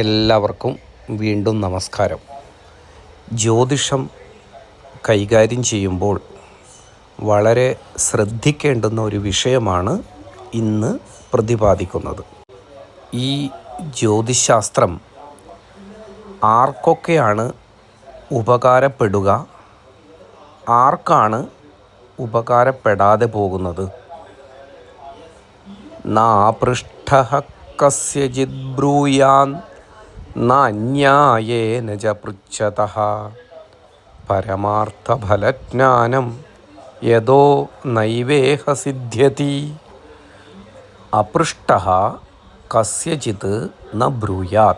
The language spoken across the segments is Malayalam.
എല്ലാവർക്കും വീണ്ടും നമസ്കാരം. ജ്യോതിഷം കൈകാര്യം ചെയ്യുമ്പോൾ വളരെ ശ്രദ്ധിക്കേണ്ടുന്ന ഒരു വിഷയമാണ് ഇന്ന് പ്രതിപാദിക്കുന്നത്. ഈ ജ്യോതിശാസ്ത്രം ആർക്കൊക്കെയാണ് ഉപകാരപ്പെടുക? ആർക്കാണ് ഉപകാരപ്പെടാതെ പോകുന്നത്? നാപൃഷ്ഠ കസ്യചിത് ബ്രൂയാൻ നാന്യായേന ച പൃച്ഛത പരമാർത്ഥഫലജ്ഞാനം യദോ നൈവേഹ സിദ്ധ്യതി. അപൃഷ്ട കസ്യചിത് ന ബ്രൂയാത്.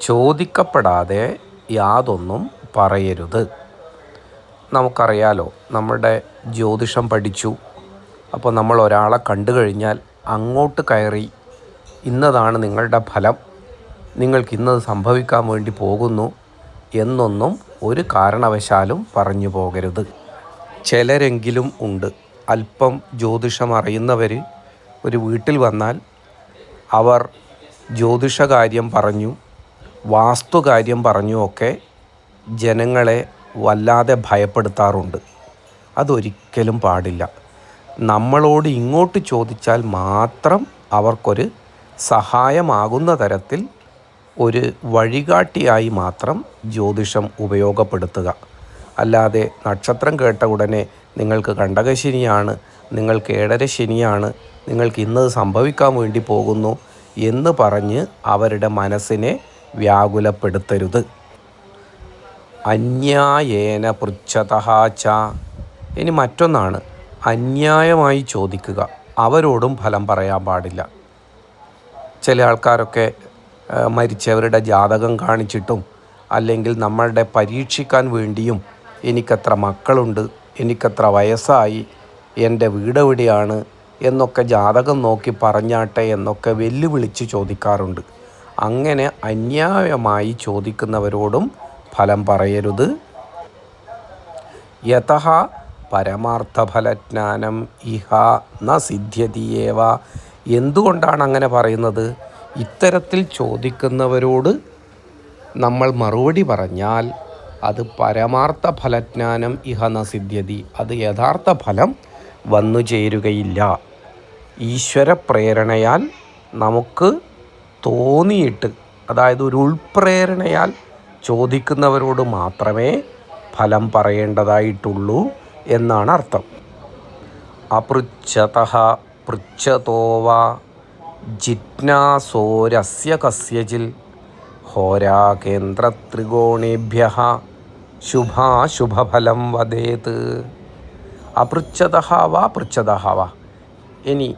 ചോദിക്കപ്പെടാതെ യാതൊന്നും പറയരുത്. നമുക്കറിയാലോ നമ്മുടെ ജ്യോതിഷം പഠിച്ചു. അപ്പോൾ നമ്മൾ ഒരാളെ കണ്ടു കഴിഞ്ഞാൽ അങ്ങോട്ട് കയറി ഇന്നതാണ് നിങ്ങളുടെ ഫലം. നിങ്ങൾക്ക് ഇന്നത് സംഭവിക്കാൻ വേണ്ടി പോകുന്നു എന്നൊന്നും ഒരു കാരണവശാലും പറഞ്ഞു പോകരുത്. ചിലരെങ്കിലും ഉണ്ട്. അല്പം ജ്യോതിഷം അറിയുന്നവർ ഒരു വീട്ടിൽ വന്നാൽ അവർ ജ്യോതിഷകാര്യം പറഞ്ഞു വാസ്തുകാര്യം പറഞ്ഞു ഒക്കെ ജനങ്ങളെ വല്ലാതെ ഭയപ്പെടുത്താറുണ്ട്. അതൊരിക്കലും പാടില്ല. നമ്മളോട് ഇങ്ങോട്ട് ചോദിച്ചാൽ മാത്രം അവർക്കൊരു സഹായമാകുന്ന തരത്തിൽ ഒരു വഴികാട്ടിയായി മാത്രം ജ്യോതിഷം ഉപയോഗപ്പെടുത്തുക. അല്ലാതെ നക്ഷത്രം കേട്ട ഉടനെ നിങ്ങൾക്ക് കണ്ടകശനിയാണ് നിങ്ങൾക്ക് ഏഴര ശനിയാണ് നിങ്ങൾക്ക് ഇന്നത് സംഭവിക്കാൻ വേണ്ടി പോകുന്നു എന്ന് പറഞ്ഞ് അവരുടെ മനസ്സിനെ വ്യാകുലപ്പെടുത്തരുത്. അന്യായേന പൃച്ഛതഃ ച. ഇനി മറ്റൊന്നാണ് അന്യായമായി ചോദിക്കുക. അവരോടും ഫലം പറയാൻ പാടില്ല. ചില ആൾക്കാരൊക്കെ മരിച്ചവരുടെ ജാതകം കാണിച്ചിട്ടും അല്ലെങ്കിൽ നമ്മളുടെ പരീക്ഷിക്കാൻ വേണ്ടിയും എനിക്കത്ര മക്കളുണ്ട് എനിക്കത്ര വയസ്സായി എന്റെ വീട് എവിടെയാണ് എന്നൊക്കെ ജാതകം നോക്കി പറഞ്ഞാട്ടെ എന്നൊക്കെ വെല്ലുവിളിച്ച് ചോദിക്കാറുണ്ട്. അങ്ങനെ അന്യായമായി ചോദിക്കുന്നവരോടും ഫലം പറയരുത്. യഥ പരമാർത്ഥഫലജ്ഞാനം ഇഹ ന സിദ്ധ്യതിയേവ. എന്തുകൊണ്ടാണ് അങ്ങനെ പറയുന്നത്? ഇത്തരത്തിൽ ചോദിക്കുന്നവരോട് നമ്മൾ മറുപടി പറഞ്ഞാൽ അത് പരമാർത്ഥ ഫലജ്ഞാനം ഇഹ സിദ്ധ്യതി അത് യഥാർത്ഥ ഫലം വന്നു ചേരുകയില്ല. ഈശ്വര പ്രേരണയാൽ നമുക്ക് തോന്നിയിട്ട് അതായത് ഒരു ഉൾപ്രേരണയാൽ ചോദിക്കുന്നവരോട് മാത്രമേ ഫലം പറയേണ്ടതായിട്ടുള്ളൂ എന്നാണ് അർത്ഥം. അപൃച്ഛത പൃച്ഛതോ വാ ജിജ്ഞാസോരസ്യ കസ്യചിൽ ഹോരാകേന്ദ്രത്രികോണേഭ്യ ശുഭാശുഭഫലം വദേത്. അപൃച്ഛത വാ പൃച്ഛത വാ. ഇനി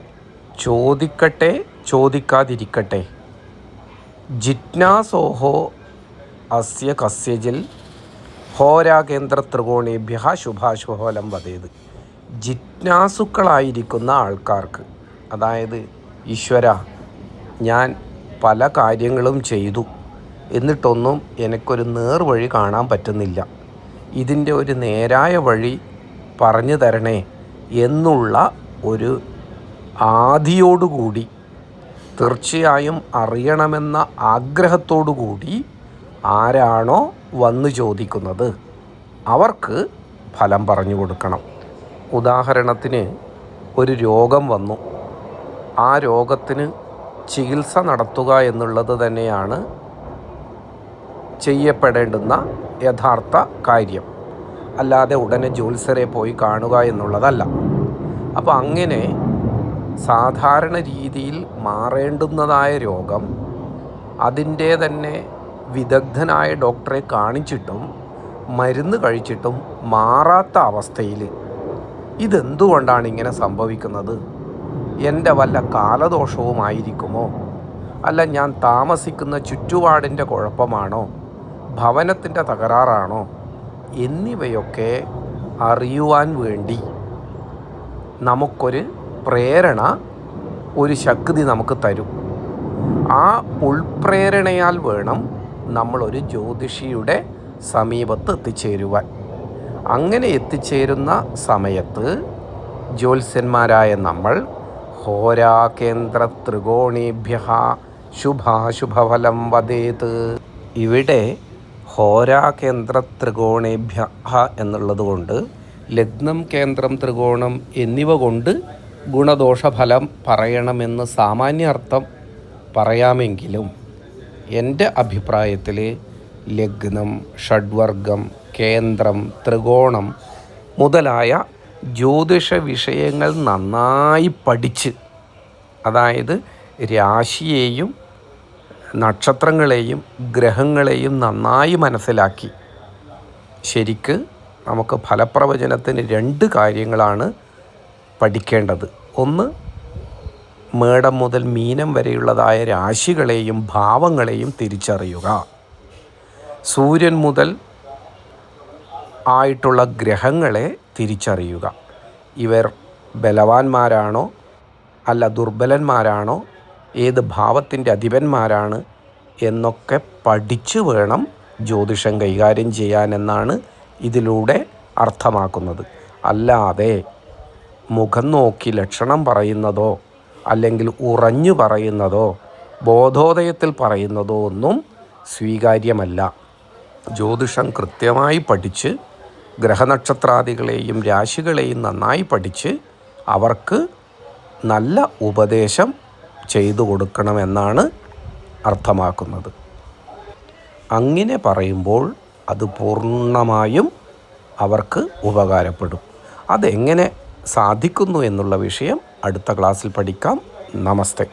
ചോദിക്കട്ടെ ചോദിക്കാതിരിക്കട്ടെ. ജിജ്ഞാസോഹോ അസ്യ കസ്യജിൽ ഹോരാകേന്ദ്ര ത്രികോണേഭ്യ ശുഭാശുഭഫലം വതേത് ജിജ്ഞാസുക്കളായിരിക്കുന്ന ആൾക്കാർക്ക് അതായത് ഈശ്വര ഞാൻ പല കാര്യങ്ങളും ചെയ്തു. എന്നിട്ടൊന്നും എനിക്കൊരു നേർവഴി കാണാൻ പറ്റുന്നില്ല. ഇതിന്റെ ഒരു നേരായ വഴി പറഞ്ഞു തരണേ എന്നുള്ള ഒരു ആധിയോടുകൂടി തീർച്ചയായും അറിയണമെന്ന ആഗ്രഹത്തോടു കൂടി ആരാണോ വന്നു ചോദിക്കുന്നത് അവർക്ക് ഫലം പറഞ്ഞു കൊടുക്കണം. ഉദാഹരണത്തിന് ഒരു രോഗം വന്നു. ആ രോഗത്തിന് ചികിത്സ നടത്തുക എന്നുള്ളത് തന്നെയാണ് ചെയ്യപ്പെടേണ്ടുന്ന യഥാർത്ഥ കാര്യം. അല്ലാതെ ഉടനെ ജ്യോത്സരെ പോയി കാണുക എന്നുള്ളതല്ല. അപ്പോൾ അങ്ങനെ സാധാരണ രീതിയിൽ മാറേണ്ടുന്നതായ രോഗം അതിന്റെ തന്നെ വിദഗ്ധനായ ഡോക്ടറെ കാണിച്ചിട്ടും മരുന്ന് കഴിച്ചിട്ടും മാറാത്ത അവസ്ഥയിൽ ഇതെന്തുകൊണ്ടാണ് ഇങ്ങനെ സംഭവിക്കുന്നത്? എന്റെ വല്ല കാലദോഷവുമായിരിക്കുമോ? അല്ല ഞാൻ താമസിക്കുന്ന ചുറ്റുപാടിന്റെ കുഴപ്പമാണോ? ഭവനത്തിന്റെ തകരാറാണോ? എന്നിവയൊക്കെ അറിയുവാൻ വേണ്ടി നമുക്കൊരു പ്രേരണ ഒരു ശക്തി നമുക്ക് തരും. ആ ഉൾപ്രേരണയാൽ വേണം നമ്മളൊരു ജ്യോതിഷിയുടെ സമീപത്ത് എത്തിച്ചേരുവാൻ. അങ്ങനെ എത്തിച്ചേരുന്ന സമയത്ത് ജ്യോത്സ്യന്മാരായ നമ്മൾ ഹോരാകേന്ദ്ര ത്രികോണേഭ്യ ശുഭാശുഭഫലം വദേത്. ഇവിടെ ഹോരാകേന്ദ്ര ത്രികോണേഭ്യ എന്നുള്ളത് കൊണ്ട് ലഗ്നം കേന്ദ്രം ത്രികോണം എന്നിവ കൊണ്ട് ഗുണദോഷഫലം പറയണമെന്ന് സാമാന്യാർത്ഥം പറയാമെങ്കിലും എന്റെ അഭിപ്രായത്തിൽ ലഗ്നം ഷഡ്വർഗം കേന്ദ്രം ത്രികോണം മുതലായ ജ്യോതിഷ വിഷയങ്ങൾ നന്നായി പഠിച്ച് അതായത് രാശിയെയും നക്ഷത്രങ്ങളെയും ഗ്രഹങ്ങളെയും നന്നായി മനസ്സിലാക്കി. ശരിക്ക് നമുക്ക് ഫലപ്രവചനത്തിന് രണ്ട് കാര്യങ്ങളാണ് പഠിക്കേണ്ടത്. ഒന്ന് മേടം മുതൽ മീനം വരെയുള്ളതായ രാശികളെയും ഭാവങ്ങളെയും തിരിച്ചറിയുക. സൂര്യൻ മുതൽ ആയിട്ടുള്ള ഗ്രഹങ്ങളെ തിരിച്ചറിയുക. ഇവർ ബലവാന്മാരാണോ അല്ല ദുർബലന്മാരാണോ? ഏത് ഭാവത്തിന്റെ അധിപന്മാരാണ്? എന്നൊക്കെ പഠിച്ചു വേണം ജ്യോതിഷം കൈകാര്യം ചെയ്യാനെന്നാണ് ഇതിലൂടെ അർത്ഥമാക്കുന്നത്. അല്ലാതെ മുഖം നോക്കി ലക്ഷണം പറയുന്നതോ അല്ലെങ്കിൽ ഉറഞ്ഞു പറയുന്നതോ ബോധോദയത്തിൽ പറയുന്നതോ ഒന്നും സ്വീകാര്യമല്ല. ജ്യോതിഷം കൃത്യമായി പഠിച്ച് ഗ്രഹനക്ഷത്രാദികളെയും രാശികളെയും നന്നായി പഠിച്ച് അവർക്ക് നല്ല ഉപദേശം ചെയ്തു കൊടുക്കണമെന്നാണ് അർത്ഥമാക്കുന്നത്. അങ്ങനെ പറയുമ്പോൾ അത് പൂർണമായും അവർക്ക് ഉപകാരപ്പെടും. അതെങ്ങനെ സാധിക്കുന്നു എന്നുള്ള വിഷയം അടുത്ത ക്ലാസ്സിൽ പഠിക്കാം. നമസ്തേ.